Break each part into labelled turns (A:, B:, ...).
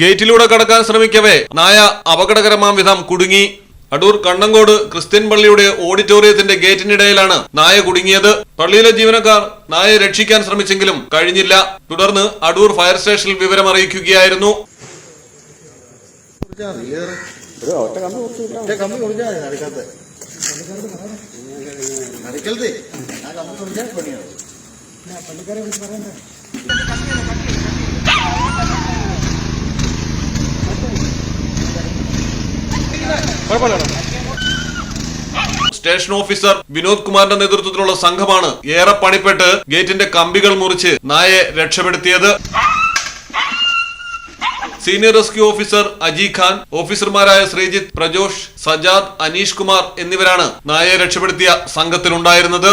A: ഗേറ്റിലൂടെ കടക്കാൻ ശ്രമിക്കവേ. നായ അപകടകരമാം വിധം കുടുങ്ങി. അടൂർ കണ്ണങ്കോട് ക്രിസ്ത്യൻ പള്ളിയുടെ ഓഡിറ്റോറിയത്തിന്റെ ഗേറ്റിനിടയിലാണ് നായ കുടുങ്ങിയത്. പള്ളിയിലെ ജീവനക്കാർ നായയെ രക്ഷിക്കാൻ ശ്രമിച്ചെങ്കിലും കഴിഞ്ഞില്ല. തുടർന്ന് അടൂർ ഫയർ സ്റ്റേഷനിൽ വിവരം അറിയിക്കുകയായിരുന്നു
B: പണിയാണ്
A: സ്റ്റേഷൻ ഓഫീസർ വിനോദ് കുമാറിന്റെ നേതൃത്വത്തിലുള്ള സംഘമാണ് ഏറെ പണിപ്പെട്ട് ഗേറ്റിന്റെ കമ്പികൾ മുറിച്ച് നായയെ രക്ഷപ്പെടുത്തിയത്. Senior rescue officer Aji Khan ഓഫീസർമാരായ ശ്രീജിത്ത് പ്രജോഷ് സജാദ് അനീഷ് കുമാർ എന്നിവരാണ് നായയെ രക്ഷപ്പെടുത്തിയ സംഘത്തിലുണ്ടായിരുന്നത്.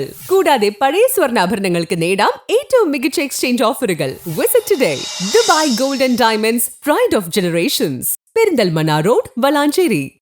C: കൂടാതെ പഴയ സ്വർണാഭരണങ്ങൾക്ക് നേടാം ഏറ്റവും മികച്ച എക്സ്ചേഞ്ച് ഓഫറുകൾ. Visit today Dubai gold and diamonds pride of generations Perinthalmanna road Valanchery